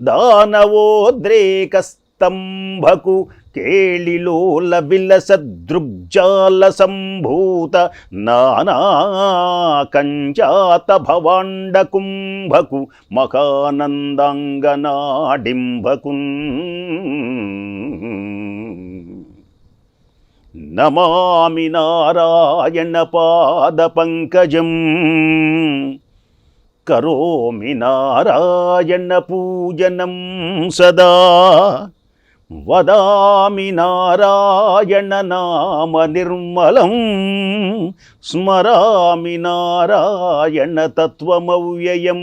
దానవోద్రేకస్తంభకు కేళిలోల విలసదృగ్జాల సంభూత నానా కంచాత భవాండ కుంభకు మకానందాంగనాడింభకున్ నమామి నారాయణ పాద పంకజం. కరోమి నారాయణ పూజనం సదా. వదామి నారాయణ నామ నిర్మలం స్మరామి నారాయణ తత్వమవ్యయం.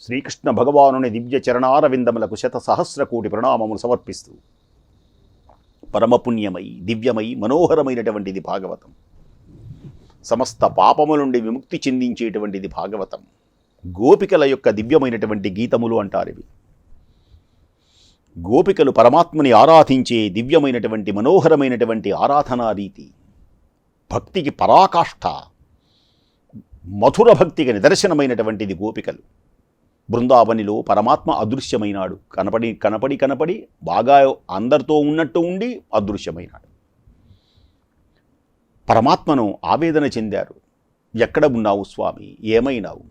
శ్రీకృష్ణ భగవానుని దివ్య చరణారవిందములకు శత సహస్ర కోటి ప్రణామములు సమర్పిస్తూ. పరమపుణ్యమై దివ్యమై మనోహరమైనటువంటిది భాగవతం. సమస్త పాపముల నుండి విముక్తి చెందించేటువంటిది భాగవతం. గోపికల యొక్క దివ్యమైనటువంటి గీతములు అంటారు ఇవి. గోపికలు పరమాత్మని ఆరాధించే దివ్యమైనటువంటి మనోహరమైనటువంటి ఆరాధనా రీతి. భక్తికి పరాకాష్ఠ మధుర భక్తికి నిదర్శనమైనటువంటిది గోపికలు. బృందావనిలో పరమాత్మ అదృశ్యమైనాడు. కనపడి కనపడి కనపడి బాగా అందరితో ఉన్నట్టు ఉండి అదృశ్యమైనాడు. పరమాత్మను ఆవేదన చెందారు. ఎక్కడ ఉన్నావు స్వామి? ఏమైనావు?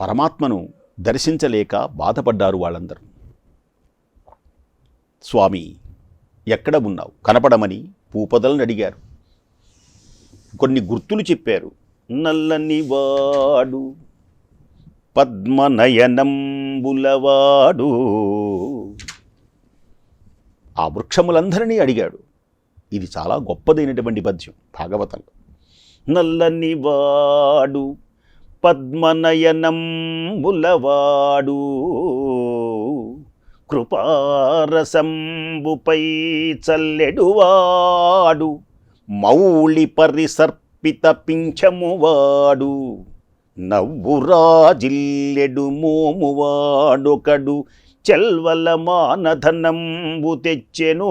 పరమాత్మను దర్శించలేక బాధపడ్డారు వాళ్ళందరూ. స్వామి ఎక్కడ ఉన్నావు కనపడమని పూపదలను అడిగారు. కొన్ని గుర్తులు చెప్పారు. నల్లని వాడు పద్మనయనంబులవాడు. ఆ వృక్షములందరినీ అడిగాడు. ఇది చాలా గొప్పదైనటువంటి పద్యం భాగవతంలో నల్లని వాడు పద్మనయనంబులవాడు కృపారసంబుపై చల్లెడువాడు మౌళి పరిసర్పిత పింఛమువాడు నవ్వురాజిల్లెడు మోమువాడొకడు చెల్వల మానధనంబు తెచ్చెనో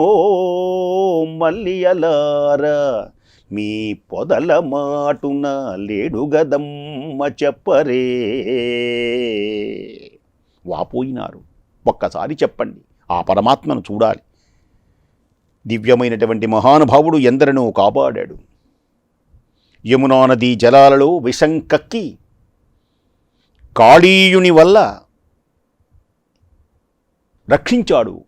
మల్లియలారా. మీ పొదల మాటున లేడుగదమ్మ చెప్పరే. వాపోయినారు. ఒక్కసారి చెప్పండి ఆ పరమాత్మను చూడాలి. దివ్యమైనటువంటి మహానుభావుడు ఎందరినో కాపాడాడు. యమునా నదీ జలాలలో విషం కక్కి కాళీయుని వల్ల రక్షించాడు.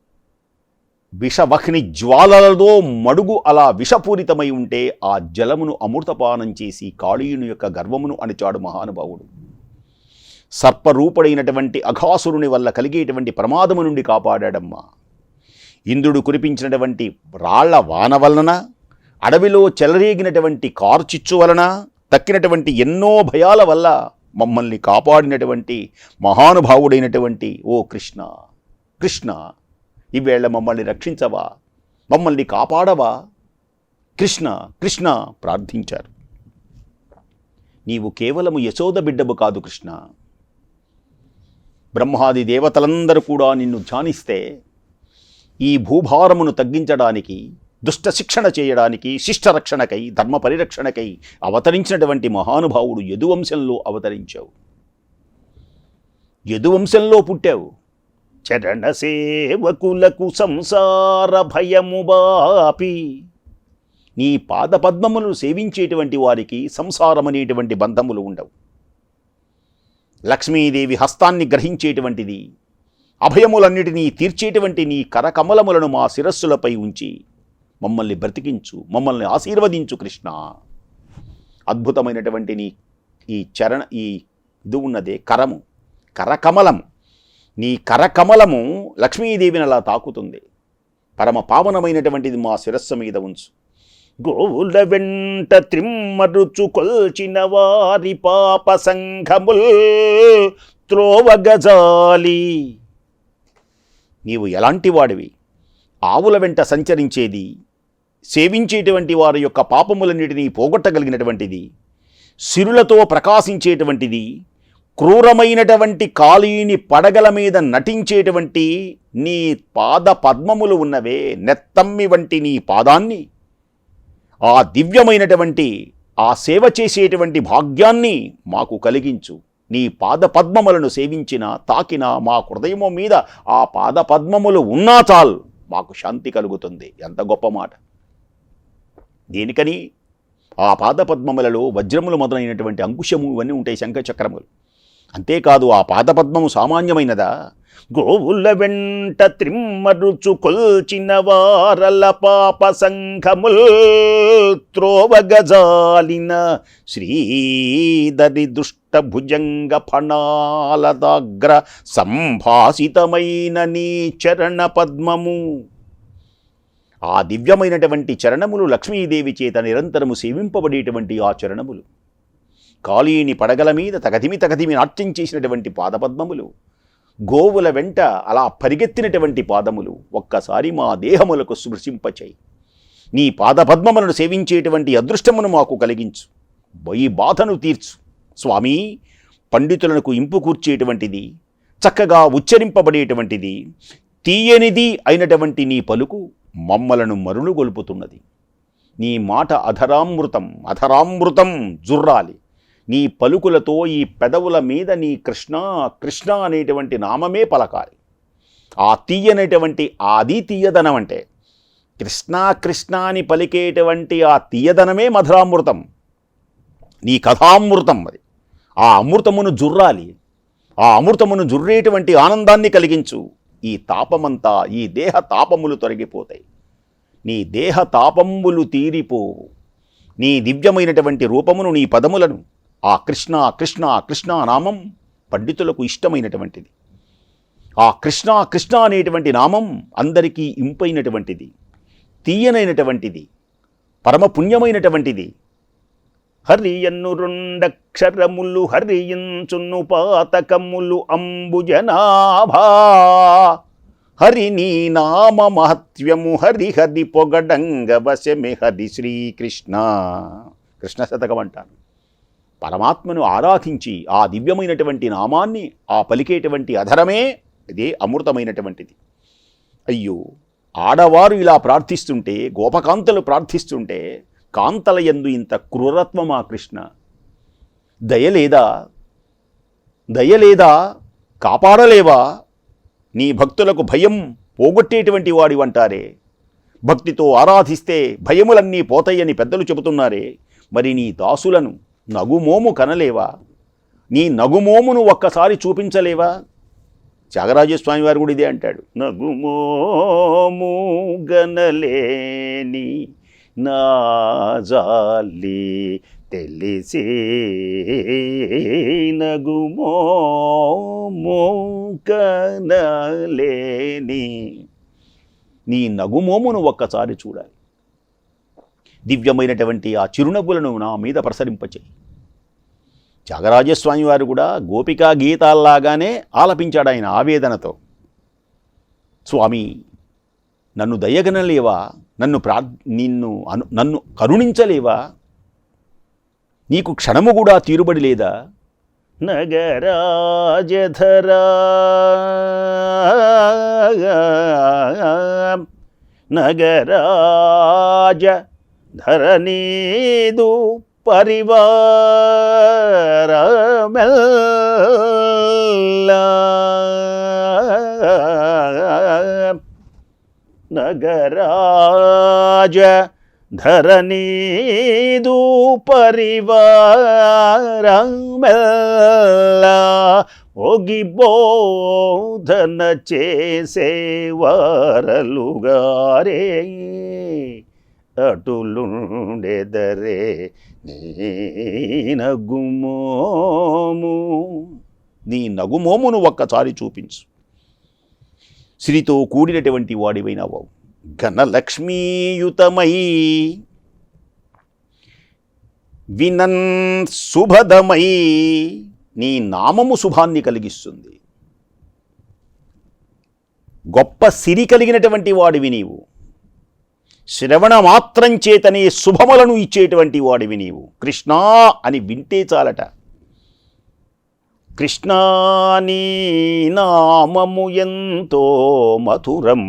విషవహ్ని జ్వాలలతో మడుగు అలా విషపూరితమై ఉంటే ఆ జలమును అమృతపానం చేసి కాళీయుని యొక్క గర్వమును అణిచాడు మహానుభావుడు. సర్పరూపుడైనటువంటి అఘాసురుని వల్ల కలిగేటువంటి ప్రమాదము నుండి కాపాడాడమ్మా. ఇంద్రుడు కురిపించినటువంటి రాళ్ళ వాన వలన అడవిలో చెలరేగినటువంటి కార్చిచ్చు వలన తక్కినటువంటి ఎన్నో భయాల వల్ల మమ్మల్ని కాపాడినటువంటి మహానుభావుడైనటువంటి ఓ కృష్ణ. కృష్ణ ఈవేళ మమ్మల్ని రక్షించవా? మమ్మల్ని కాపాడవా? కృష్ణ కృష్ణ ప్రార్థించారు. నీవు కేవలము యశోద బిడ్డవు కాదు కృష్ణ. బ్రహ్మాది దేవతలందరూ కూడా నిన్ను ధ్యానిస్తే ఈ భూభారమును తగ్గించడానికి దుష్ట శిక్షణ చేయడానికి శిష్ట రక్షణకై ధర్మ పరిరక్షణకై అవతరించినటువంటి మహానుభావుడు యదువంశంలో అవతరించావు. యదువంశంలో పుట్టావు. చరణ సేవకులకు సంసార భయము బాపి. నీ పాదపద్మములను సేవించేటువంటి వారికి సంసారమనేటువంటి బంధములు ఉండవు. లక్ష్మీదేవి హస్తాన్ని గ్రహించేటువంటిది అభయములన్నిటినీ తీర్చేటువంటి నీ కరకమలములను మా శిరస్సులపై ఉంచి మమ్మల్ని బ్రతికించు మమ్మల్ని ఆశీర్వదించు కృష్ణ. అద్భుతమైనటువంటి నీ ఈ చరణ ఈ ఇది ఉన్నదే కరము కరకమలము నీ కరకమలము లక్ష్మీదేవిని అలా తాకుతుంది. పరమ పావనమైనటువంటిది మా శిరస్సు మీద ఉంచు. గోవుల వెంట త్రిమ్మరుచు కొల్చిన వారి పాప సంఘముల్ త్రోవగజాలి నీవు ఎలాంటి వాడివి? ఆవుల వెంట సంచరించేది సేవించేటువంటి వారి యొక్క పాపములన్నిటినీ పోగొట్టగలిగినటువంటిది సిరులతో ప్రకాశించేటువంటిది క్రూరమైనటువంటి కాళీని పడగల మీద నటించేటువంటి నీ పాద పద్మములు ఉన్నవే నెత్తమ్మి వంటి నీ పాదాన్ని. ఆ దివ్యమైనటువంటి ఆ సేవ చేసేటువంటి భాగ్యాన్ని మాకు కలిగించు. నీ పాద పద్మములను సేవించిన తాకిన మా హృదయము మీద ఆ పాద పద్మములు ఉన్నా చాలు మాకు శాంతి కలుగుతుంది. ఎంత గొప్ప మాట. దేనికని? ఆ పాద పద్మములలో వజ్రములు మొదలైనటువంటి అంకుశము ఇవన్నీ ఉంటాయి శంఖచక్రములు. అంతేకాదు ఆ పాదపద్మము సామాన్యమైనదా? గోవుల వెంట త్రిమ్మరుచు కొల్చిన వారల పాప సంఘముల్ త్రోవగజాలిన శ్రీధరి దుష్ట భుజంగ ఫణాలదాగ్ర సంభాసితమైన నీ చరణ పద్మము. ఆ దివ్యమైనటువంటి చరణములు లక్ష్మీదేవి చేత నిరంతరము సేవింపబడేటువంటి ఆ చరణములు. కాళీని పడగల మీద తగదిమి తగదిమి నాట్యం చేసినటువంటి పాదపద్మములు గోవుల వెంట అలా పరిగెత్తినటువంటి పాదములు ఒక్కసారి మా దేహములకు స్పృశింపచేయి. నీ పాదపద్మములను సేవించేటువంటి అదృష్టమును మాకు కలిగించు. ఈ బాధను తీర్చు. స్వామి పండితులకు ఇంపు కూర్చేటువంటిది చక్కగా ఉచ్చరింపబడేటువంటిది తీయనిది అయినటువంటి నీ పలుకు మమ్మలను మరులుగొలుపుతున్నది నీ మాట అధరామృతం అధరామృతం జుర్రాలి. నీ పలుకులతో ఈ పెదవుల మీద నీ కృష్ణ కృష్ణ అనేటువంటి నామమే పలకాలి. ఆ తీయనటువంటి ఆది తీయదనం అంటే కృష్ణ కృష్ణ అని పలికేటువంటి ఆ తీయదనమే మధురామృతం. నీ కథామృతం అది. ఆ అమృతమును జుర్రాలి. ఆ అమృతమును జుర్రేటువంటి ఆనందాన్ని కలిగించు. ఈ తాపమంతా ఈ దేహ తాపములు తొలగిపోతాయి. నీ దేహ తాపములు తీరిపోవు. నీ దివ్యమైనటువంటి రూపమును నీ పదములను ఆ కృష్ణ కృష్ణ కృష్ణ నామం పండితులకు ఇష్టమైనటువంటిది. ఆ కృష్ణ కృష్ణ అనేటువంటి నామం అందరికీ ఇంపైనటువంటిది. తీయనైనటువంటిది. పరమ పుణ్యమైనటువంటిది హరియన్ను రెండక్షరములు హరియించును పాతకములు అంబుజనాభా. హరి నీ నామ మహత్యము హరి హరి పొగడంగ వశమి హరి శ్రీకృష్ణ. కృష్ణ శతకం అంటారు. పరమాత్మను ఆరాధించి ఆ దివ్యమైనటువంటి నామాన్ని ఆ పలికేటువంటి అధరమే ఇదే అమృతమైనటువంటిది. అయ్యో! ఆడవారు ఇలా ప్రార్థిస్తుంటే గోపకాంతలు ప్రార్థిస్తుంటే కాంతల యందు ఇంత క్రూరత్వమా కృష్ణ? దయలేదా? దయలేదా? కాపాడలేవా? నీ భక్తులకు భయం పోగొట్టేటువంటి వాడివంటారే భక్తితో ఆరాధిస్తే భయములన్నీ పోతాయని పెద్దలు చెబుతున్నారే. మరి నీ దాసులను నగుమోము కనలేవా? నీ నగుమోమును ఒక్కసారి చూపించలేవా? త్యాగరాజస్వామి వారు కూడా ఇదే అంటాడు. నగుమోము గనలేని నాజాలి తెలిసి నగుమోము కనలేని. నీ నగుమోమును ఒక్కసారి చూడాలి. దివ్యమైనటువంటి ఆ చిరునవ్వులను నా మీద ప్రసరింపచేయి. త్యాగరాజస్వామి వారు కూడా గోపికా గీతాల్లాగానే ఆలపించాడు ఆయన ఆవేదనతో. స్వామి నన్ను దయగనలేవా? నన్ను ప్రా నిన్ను అను నన్ను కరుణించలేవా? నీకు క్షణము కూడా తీరుబడి లేదా? నగరాజధరా నగరాజ ధరణీదు పరివారమెల్లా నగరాజ ధరణీదు పరివారమెల్లా ఒగి బోధన చేసేవారలుగారే అటులుండెదరే నీ నగుమోము నీ నగుమోమును ఒక్కసారి చూపించు. శ్రీతో కూడినటువంటి వాడివైనా వావు ఘనలక్ష్మీయుతమై వినన్ శుభదమై నీ నామము శుభాన్ని కలిగిస్తుంది. గొప్ప సిరి కలిగినటువంటి వాడివి నీవు. శ్రవణ మాత్రం చేతనే శుభములను ఇచ్చేటువంటి వాడివి నీవు. కృష్ణా అని వింటే చాలట. కృష్ణా నీ నామము ఎంతో మధురం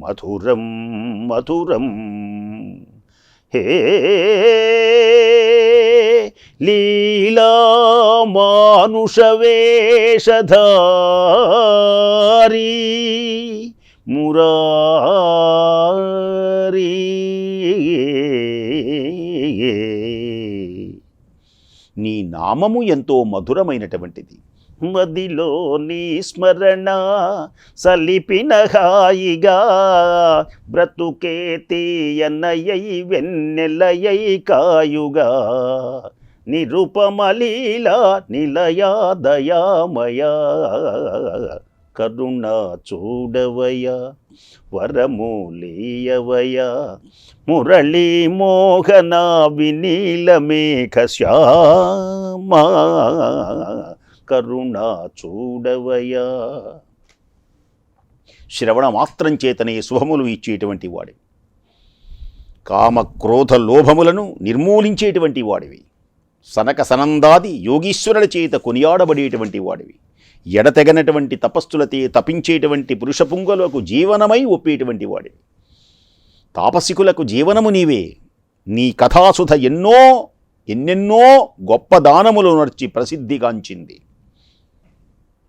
మధురం మధురం. హే లీలామానుషవేషధారీ మురా నామము ఎంతో మధురమైనటువంటిది. మదిలో నీ స్మరణ సలిపిన హాయిగా బ్రతుకే తీయనయై వెన్నెలయై కాయుగా. నిరూపమలీలా నిలయా దయామయా. కరుణ చూడవయా వరమూలీయవయా మురళీ మోహన వినీలమేఘ శ్యామా కరుణ చూడవయా శ్రవణ మాత్రం చేతనే శుభములు ఇచ్చేటువంటి వాడివి. కామ క్రోధ లోభములను నిర్మూలించేటువంటి వాడివి. సనక సనందాది యోగీశ్వరుల చేత కొనియాడబడేటువంటి వాడివి. ఎడతెగనటువంటి తపస్సులతే తపించేటువంటి పురుష పుంగలకు జీవనమై ఒప్పేటువంటి వాడివి. తాపసికులకు జీవనము నీవే. నీ కథాసుధ ఎన్నో ఎన్నెన్నో గొప్ప దానములు నడిచి ప్రసిద్ధిగాంచింది.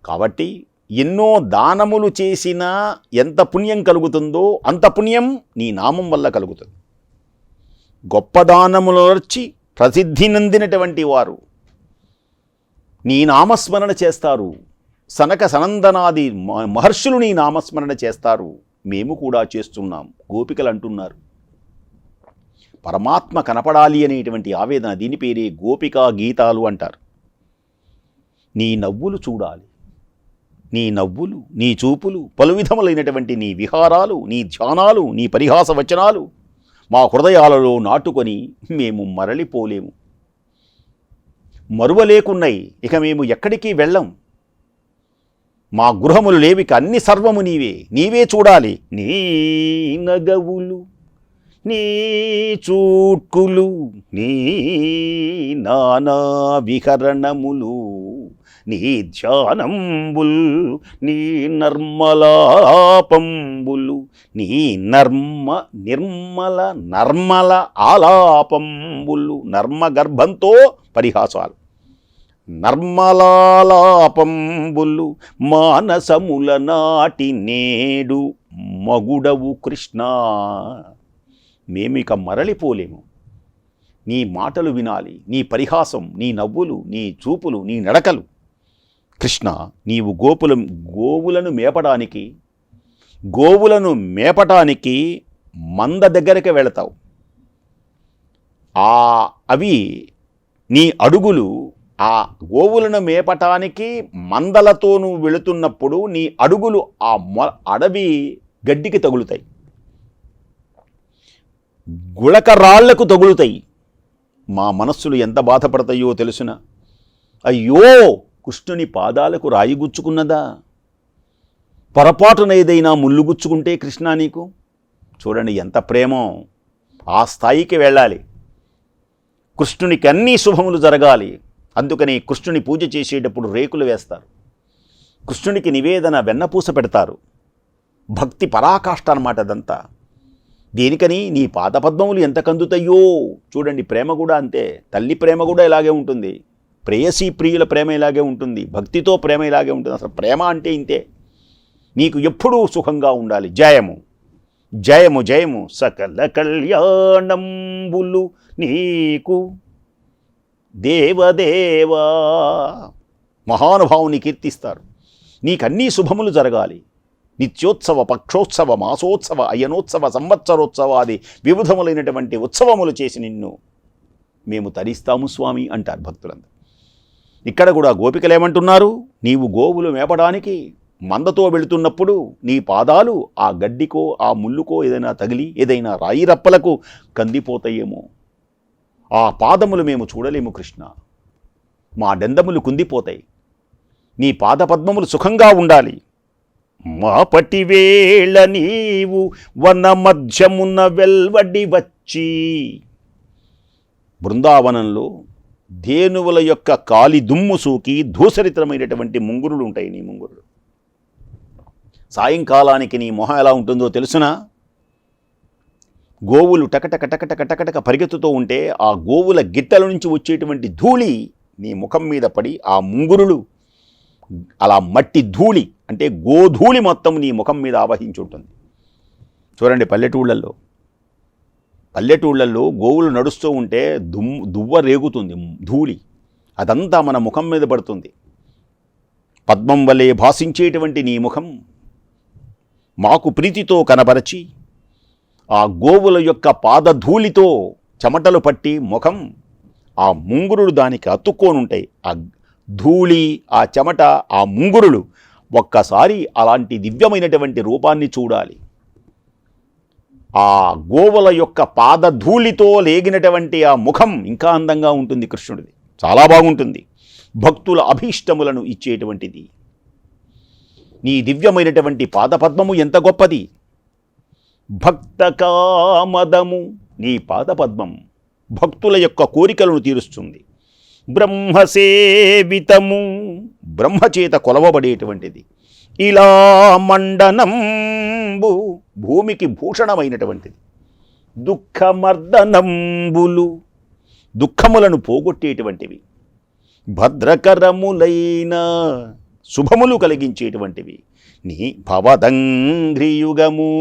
కాబట్టి ఎన్నో దానములు చేసినా ఎంత పుణ్యం కలుగుతుందో అంత పుణ్యం నీ నామం వల్ల కలుగుతుంది. గొప్ప దానములు నడిచి ప్రసిద్ధి నందినటువంటి వారు నీ నామస్మరణ చేస్తారు. సనక సనందనాది మ- మహర్షులు నీ నామస్మరణ చేస్తారు. మేము కూడా చేస్తున్నాం. గోపికలు అంటున్నారు. పరమాత్మ కనపడాలి అనేటువంటి ఆవేదన దీని పేరే గోపికా గీతాలు అంటారు. నీ నవ్వులు చూడాలి. నీ నవ్వులు నీ చూపులు పలు విధములైనటువంటి నీ విహారాలు నీ ధ్యానాలు నీ పరిహాస వచనాలు మా హృదయాలలో నాటుకొని మేము మరలిపోలేము. మరువలేకున్నాయి. ఇక మేము ఎక్కడికి వెళ్ళం? మా గృహములు లేవిక అన్ని సర్వము నీవే నీవే చూడాలి. నీ నగవులు నీ చూట్కులు నీ నానా విహరణములు నీ ధ్యానంబుల్ నీ నర్మలాపంబులు నీ నర్మ నిర్మల నర్మల ఆలాపంబులు నర్మగర్భంతో పరిహాసాలు. నర్మలాలాపంబులు మానసముల నాటి నేడు మగుడవు కృష్ణ. మేమిక మరలిపోలేము. నీ మాటలు వినాలి నీ పరిహాసం నీ నవ్వులు నీ చూపులు నీ నడకలు. కృష్ణ నీవు గోపుల గోవులను మేపడానికి గోవులను మేపటానికి మంద దగ్గరికి వెళతావు. ఆ అవి నీ అడుగులు ఆ గోవులను మేపటానికి మందలతో నువ్వు వెళుతున్నప్పుడు నీ అడుగులు ఆ మొ అడవి గడ్డికి తగులుతాయి. గుళక రాళ్ళకు తగులుతాయి. మా మనస్సులు ఎంత బాధపడతాయో తెలుసున. అయ్యో కృష్ణుని పాదాలకు రాయి గుచ్చుకున్నదా? పొరపాటున ఏదైనా ముల్లుగుచ్చుకుంటే కృష్ణ నీకు? చూడండి ఎంత ప్రేమో. ఆ స్థాయికి వెళ్ళాలి. కృష్ణునికి అన్ని శుభములు జరగాలి. అందుకని కృష్ణుని పూజ చేసేటప్పుడు రేకులు వేస్తారు. కృష్ణునికి నివేదన వెన్నపూస పెడతారు. భక్తి పరాకాష్ట అన్నమాట అదంతా. దేనికని? నీ పాదపద్మములు ఎంత కందుతాయో చూడండి ప్రేమ కూడా అంతే. తల్లి ప్రేమ కూడా ఇలాగే ఉంటుంది. ప్రేయసీ ప్రియుల ప్రేమ ఇలాగే ఉంటుంది. భక్తితో ప్రేమ ఇలాగే ఉంటుంది. అసలు ప్రేమ అంటే ఇంతే. నీకు ఎప్పుడూ సుఖంగా ఉండాలి. జయము. జయము జయము. సకల కళ్యాణంబులు నీకు దేవదేవా. మహానుభావుని కీర్తిస్తారు. నీకన్నీ శుభములు జరగాలి. నిత్యోత్సవ పక్షోత్సవ మాసోత్సవ అయనోత్సవ సంవత్సరోత్సవాది వివిధములైనటువంటి ఉత్సవములు చేసి నిన్ను మేము తరిస్తాము స్వామి అంటారు భక్తులందరూ. ఇక్కడ కూడా గోపికలు ఏమంటున్నారు? నీవు గోవులు మేపడానికి మందతో వెళుతున్నప్పుడు నీ పాదాలు ఆ గడ్డికో ఆ ముళ్ళుకో ఏదైనా తగిలి ఏదైనా రాయి రప్పలకు కందిపోతాయేమో. ఆ పాదములు మేము చూడలేము కృష్ణ. మా డెందములు కుందిపోతాయి. నీ పాదపద్మములు సుఖంగా ఉండాలి. మా పటివేళ నీవు వన మధ్యమున్న వెల్వడి వచ్చి. బృందావనంలో ధేనువుల యొక్క కాలి దుమ్ము సూకి ధూసరితమైనటువంటి ముంగురులు ఉంటాయి నీ ముంగురులు. సాయంకాలానికి నీ మొహం ఎలా ఉంటుందో తెలుసునా? గోవులు టకటక టకటక టకటక పరిగెత్తుతూ ఉంటే ఆ గోవుల గిట్టల నుంచి వచ్చేటువంటి ధూళి నీ ముఖం మీద పడి ఆ ముంగురులు అలా మట్టి ధూళి అంటే గోధూళి మొత్తం నీ ముఖం మీద ఆవహించుంటుంది చూడండి పల్లెటూళ్ళల్లో పల్లెటూళ్ళల్లో గోవులు నడుస్తూ ఉంటే దుమ్ దువ్వ రేగుతుంది ధూళి. అదంతా మన ముఖం మీద పడుతుంది. పద్మం వలె భాషించేటువంటి నీ ముఖం మాకు ప్రీతితో కనబరచి ఆ గోవుల యొక్క పాదధూళితో చెమటలు పట్టి ముఖం ఆ ముంగురుడు దానికి అతుక్కోనుంటాయి ఆ ధూళి ఆ చెమట ఆ ముంగురులు ఒక్కసారి అలాంటి దివ్యమైనటువంటి రూపాన్ని చూడాలి. ఆ గోవుల యొక్క పాదధూళితో లేగినటువంటి ఆ ముఖం ఇంకా అందంగా ఉంటుంది కృష్ణుడిది. చాలా బాగుంటుంది. భక్తుల అభీష్టములను ఇచ్చేటువంటిది. నీ దివ్యమైనటువంటి పాదపద్మము ఎంత గొప్పది? భక్తకామదము. నీ పాదపద్మం భక్తుల యొక్క కోరికలను తీరుస్తుంది. బ్రహ్మసేవితము. బ్రహ్మచేత కొలవబడేటువంటిది. ఇలా మండనంబు భూమికి భూషణమైనటువంటిది. దుఃఖమర్దనంబులు దుఃఖములను పోగొట్టేటువంటివి. భద్రకరములైన శుభములు కలిగించేటువంటివి. నీ భవదంఘ్రియుగము.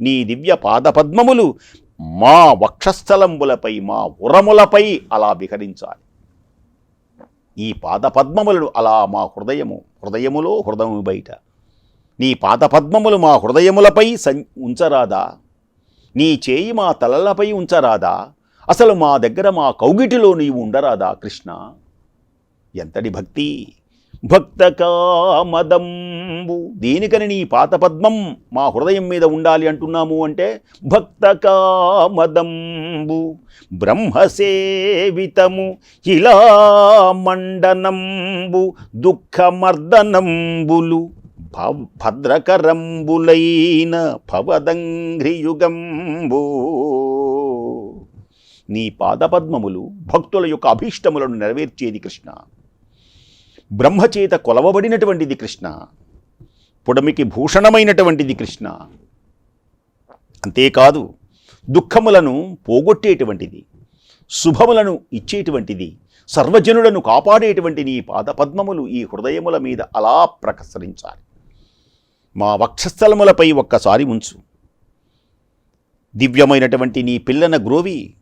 నీ దివ్య పాదపద్మములు మా వక్షస్థలంబులపై మా ఉరములపై అలా విహరించాలి. ఈ పాదపద్మములు అలా మా హృదయము హృదయములో హృదయము బయట. నీ పాదపద్మములు మా హృదయములపై సం ఉంచరాదా? నీ చేయి మా తలలపై ఉంచరాదా? అసలు మా దగ్గర మా కౌగిటిలో నీవు ఉండరాదా కృష్ణ? ఎంతటి భక్తి? భక్త కామదంబు దేనికని నీ పాతపద్మం మా హృదయం మీద ఉండాలి అంటున్నాము అంటే భక్త కామదంబు బ్రహ్మసేవితము ఇలా మండనంబు దుఃఖమర్దనంబులు భద్రకరంబులైన భవదంఘ్రియుగంబు. నీ పాదపద్మములు భక్తుల యొక్క అభీష్టములను నెరవేర్చేది కృష్ణ. బ్రహ్మచేత కొలవబడినటువంటిది కృష్ణ. పుడమికి భూషణమైనటువంటిది కృష్ణ. అంతేకాదు దుఃఖములను పోగొట్టేటువంటిది శుభములను ఇచ్చేటువంటిది సర్వజనులను కాపాడేటువంటి నీ పాదపద్మములు ఈ హృదయముల మీద అలా ప్రకసరించాలి. మా వక్షస్థలములపై ఒక్కసారి ఉంచు. దివ్యమైనటువంటి నీ పిల్లన గ్రోవి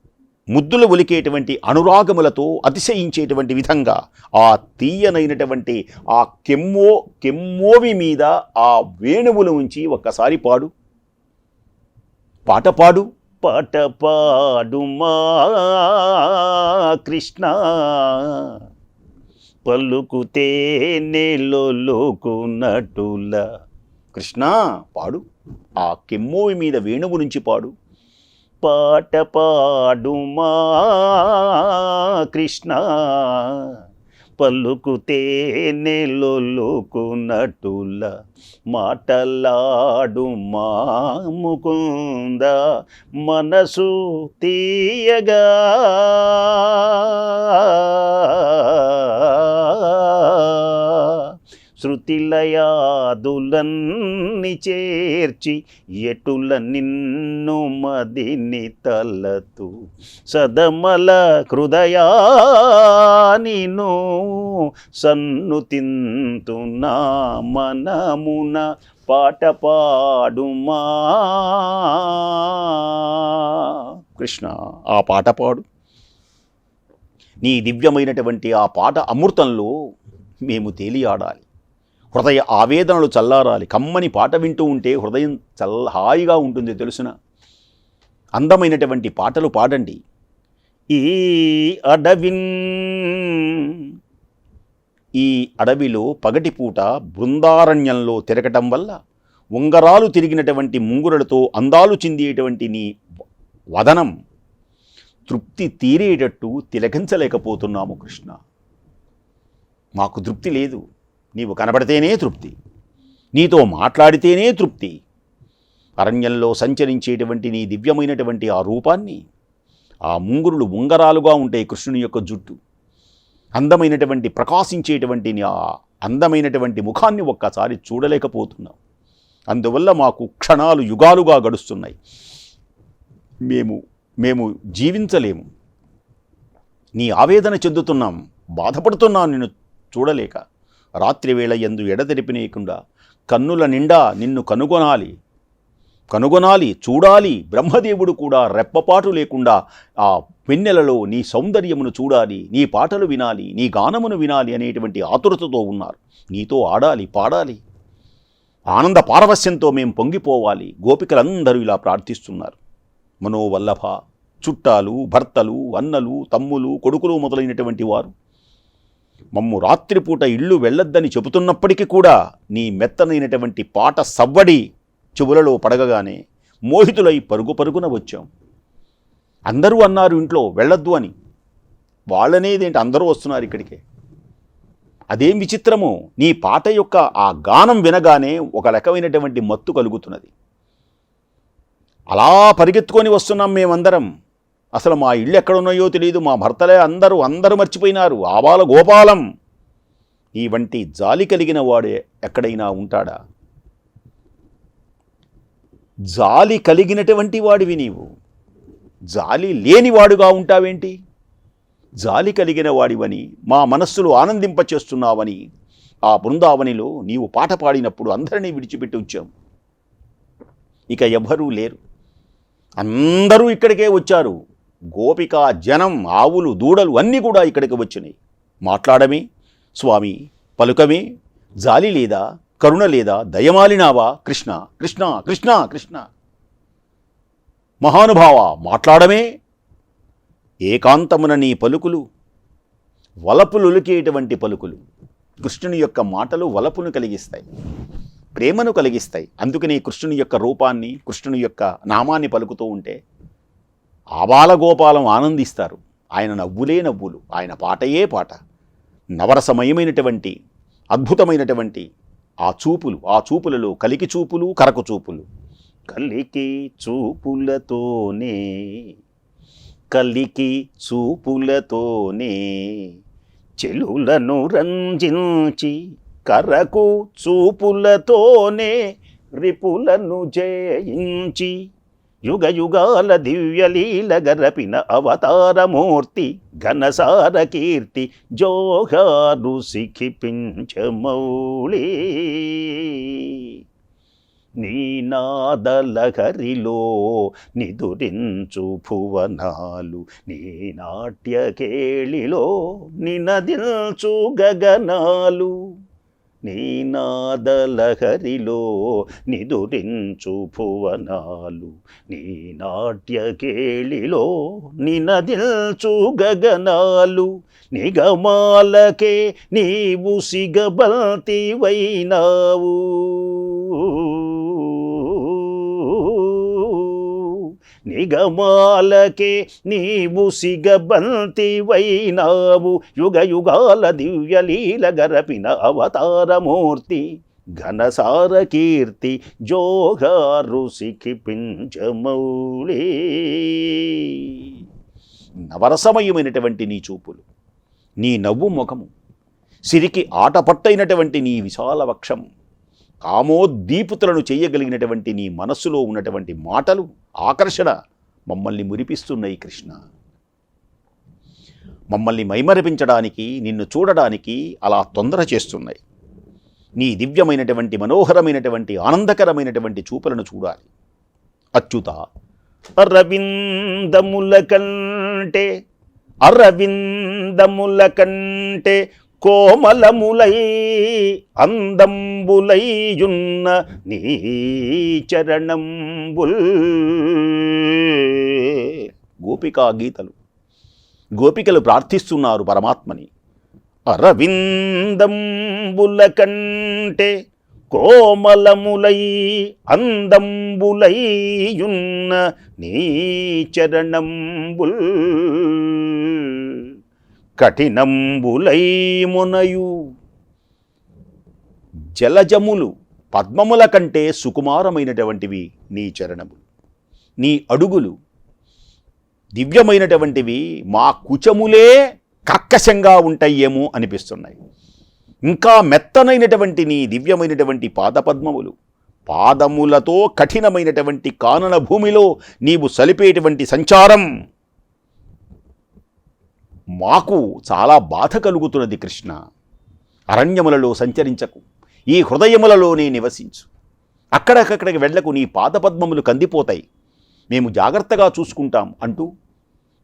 ముద్దులు ఒలికేటువంటి అనురాగములతో అతిశయించేటువంటి విధంగా ఆ తీయనైనటువంటి ఆ కెమ్మో కెమ్మోవి మీద ఆ వేణువులు ఉంచి ఒక్కసారి పాడు. పాట పాడు. పాట పాడు మా కృష్ణ. పలుకుతే లోకునటుల కృష్ణ పాడు. ఆ కెమ్మోవి మీద వేణువు నుంచి పాడు. పాట పాడుమా కృష్ణ. పలుకుతే నెలొలుకునటుల మాటలాడుమా ముకుంద. మనసు తీయగా. శృతిలయాదులన్ని చేర్చి ఎటుల నిన్ను మదిని తలతు? సదమల హృదయానిను సన్ను నా మనమున పాట పాడుమా? కృష్ణ ఆ పాట పాడు. నీ దివ్యమైనటువంటి ఆ పాట అమృతంలో మేము తేలియాడాలి. హృదయ ఆవేదనలు చల్లారాలి. కమ్మని పాట వింటూ ఉంటే హృదయం చల్ల హాయిగా ఉంటుంది తెలుసిన? అందమైనటువంటి పాటలు పాడండి. ఈ అడవిన్ ఈ అడవిలో పగటిపూట బృందారణ్యంలో తిరగటం వల్ల ఉంగరాలు తిరిగినటువంటి ముంగురలతో అందాలు చెందేటువంటి నీ వదనం తృప్తి తీరేటట్టు తిలకించలేకపోతున్నాము కృష్ణ. మాకు తృప్తి లేదు. నీవు కనబడితేనే తృప్తి. నీతో మాట్లాడితేనే తృప్తి. అరణ్యంలో సంచరించేటువంటి నీ దివ్యమైనటువంటి ఆ రూపాన్ని ఆ ముంగురులు ఉంగరాలుగా ఉంటాయి కృష్ణుని యొక్క జుట్టు అందమైనటువంటి ప్రకాశించేటువంటి నీ ఆ అందమైనటువంటి ముఖాన్ని ఒక్కసారి చూడలేకపోతున్నాం అందువల్ల మాకు క్షణాలు యుగాలుగా గడుస్తున్నాయి. మేము మేము జీవించలేము. నీ ఆవేదన చెందుతున్నాం బాధపడుతున్నాం నిన్ను చూడలేక. రాత్రివేళ ఎందు ఎడతెరిపినేయకుండా కన్నుల నిండా నిన్ను కనుగొనాలి. కనుగొనాలి చూడాలి. బ్రహ్మదేవుడు కూడా రెప్పపాటు లేకుండా ఆ వెన్నెలలో నీ సౌందర్యమును చూడాలి నీ పాటలు వినాలి నీ గానమును వినాలి అనేటువంటి ఆతురతతో ఉన్నారు. నీతో ఆడాలి పాడాలి. ఆనంద పారవస్యంతో మేం పొంగిపోవాలి. గోపికలందరూ ఇలా ప్రార్థిస్తున్నారు. మనోవల్లభ చుట్టాలు భర్తలు అన్నలు తమ్ములు కొడుకులు మొదలైనటువంటి వారు మమ్ము రాత్రిపూట ఇల్లు వెళ్ళొద్దని చెబుతున్నప్పటికీ కూడా నీ మెత్తనైనటువంటి పాట సవ్వడి చెవులలో పడగగానే మోహితులై పరుగు పరుగున వచ్చాం. అందరూ అన్నారు ఇంట్లో వెళ్ళొద్దు అని. వాళ్ళనేదేంటి? అందరూ వస్తున్నారు ఇక్కడికే. అదేం విచిత్రము నీ పాట యొక్క ఆ గానం వినగానే ఒక రకమైనటువంటి మత్తు కలుగుతున్నది. అలా పరిగెత్తుకొని వస్తున్నాం మేమందరం. అసలు మా ఇళ్ళు ఎక్కడున్నాయో తెలియదు మా భర్తలే అందరూ అందరూ మర్చిపోయినారు. ఆబాల గోపాలం. ఈ వంటి జాలి కలిగిన వాడే ఎక్కడైనా ఉంటాడా? జాలి కలిగినటువంటి వాడివి నీవు. జాలి లేనివాడుగా ఉంటావేంటి? జాలి కలిగిన వాడివని మా మనస్సులు ఆనందింపచేస్తున్నావని ఆ బృందావనిలో నీవు పాట పాడినప్పుడు అందరినీ విడిచిపెట్టి ఉంచాం ఇక ఎవ్వరూ లేరు. అందరూ ఇక్కడికే వచ్చారు. గోపిక జనం ఆవులు దూడలు అన్నీ కూడా ఇక్కడికి వచ్చినాయి. మాట్లాడమే స్వామి పలుకమే జాలి లేదా కరుణ లేదా దయమాలినావా కృష్ణ కృష్ణ కృష్ణ కృష్ణ. మహానుభావ మాట్లాడమే. ఏకాంతమున నీ పలుకులు వలపులులికేటువంటి పలుకులు. కృష్ణుని యొక్క మాటలు వలపును కలిగిస్తాయి ప్రేమను కలిగిస్తాయి. అందుకని కృష్ణుని యొక్క రూపాన్ని కృష్ణుని యొక్క నామాన్ని పలుకుతూ ఉంటే ఆబాలగోపాలం ఆనందిస్తారు. ఆయన నవ్వులే నవ్వులు ఆయన పాటయే పాట. నవరసమయమైనటువంటి అద్భుతమైనటువంటి ఆ చూపులు ఆ చూపులలో కలికి చూపులు కరకు చూపులు. కలికి చూపులతోనే కలికి చూపులతోనే చెలులను రంజించి కరకు చూపులతోనే రిపులను జయించి యుగ యుగాల దివ్యలీల గరపిన అవతారమూర్తి ఘనసార కీర్తి జోహారు సిఖిపించమౌళి నీనాదలహరిలో నిదురించు భువనాలు నీ నాట్యకేళిలో నినదించు గగనాలు. నీనాదలహరిలో నిదురించు భువనాలు నీ నాట్యకేళిలో నినదిల్చు గగనాలు. నిగమాలకే నీవు సిగబల్తివైనావు నిగమాలకే నీవు సిగబంతివైనావు యుగ యుగాల దివ్యలీల గరపిన అవతారమూర్తి ఘనసార కీర్తి జోగారు సిఖిపించమౌళి నవరసమయమైనటువంటి నీ చూపులు నీ నవ్వు ముఖము సిరికి ఆటపట్టైనటువంటి నీ విశాల వక్షం కామోద్దీపుతులను చేయగలిగినటువంటి నీ మనస్సులో ఉన్నటువంటి మాటలు ఆకర్షణ మమ్మల్ని మురిపిస్తున్నాయి కృష్ణ. మమ్మల్ని మైమరిపించడానికి నిన్ను చూడడానికి అలా తొందర చేస్తున్నాయి. నీ దివ్యమైనటువంటి మనోహరమైనటువంటి ఆనందకరమైనటువంటి చూపులను చూడాలి. అచ్యుత అరవిందముల కంటే అరవిందముల కంటే కోమలములై అందంబులైయున్న నీ చరణంబుల్. గోపికా గీతలు. గోపికలు ప్రార్థిస్తున్నారు పరమాత్మని. అరవిందంబుల కంటే కోమలములై అందంబులైయున్న నీ చరణంబుల్. కఠినంబులై మునయు జలజములు పద్మముల కంటే సుకుమారమైనటువంటివి నీ చరణములు. నీ అడుగులు దివ్యమైనటువంటివి మా కుచములే కక్కశంగా ఉంటాయేమో అనిపిస్తున్నాయి. ఇంకా మెత్తనైనటువంటి నీ దివ్యమైనటువంటి పాదపద్మములు పాదములతో కఠినమైనటువంటి కానన భూమిలో నీవు సలిపేటువంటి సంచారం మాకు చాలా బాధ కలుగుతున్నది కృష్ణ. అరణ్యములలో సంచరించకు. ఈ హృదయములలోనే నివసించు. అక్కడక్కడికి వెళ్ళకు. నీ పాదపద్మములు కందిపోతాయి. మేము జాగ్రత్తగా చూసుకుంటాం అంటూ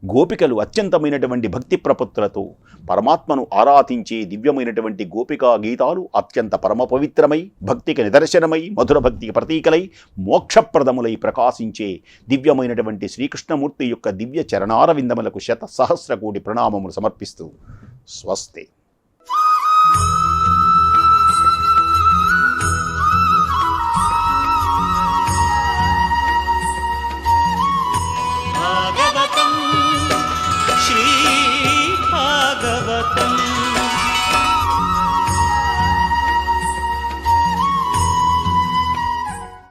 గోపికలు అత్యంతమైనటువంటి భక్తి ప్రపత్తులతో పరమాత్మను ఆరాధించే దివ్యమైనటువంటి గోపికా గీతాలు అత్యంత పరమ పవిత్రమై భక్తికి నిదర్శనమై మధుర భక్తికి ప్రతీకలై మోక్షప్రదములై ప్రకాశించే దివ్యమైనటువంటి శ్రీకృష్ణమూర్తి యొక్క దివ్య చరణార విందములకు శత సహస్ర కోటి ప్రణామములు సమర్పిస్తూ స్వస్తి.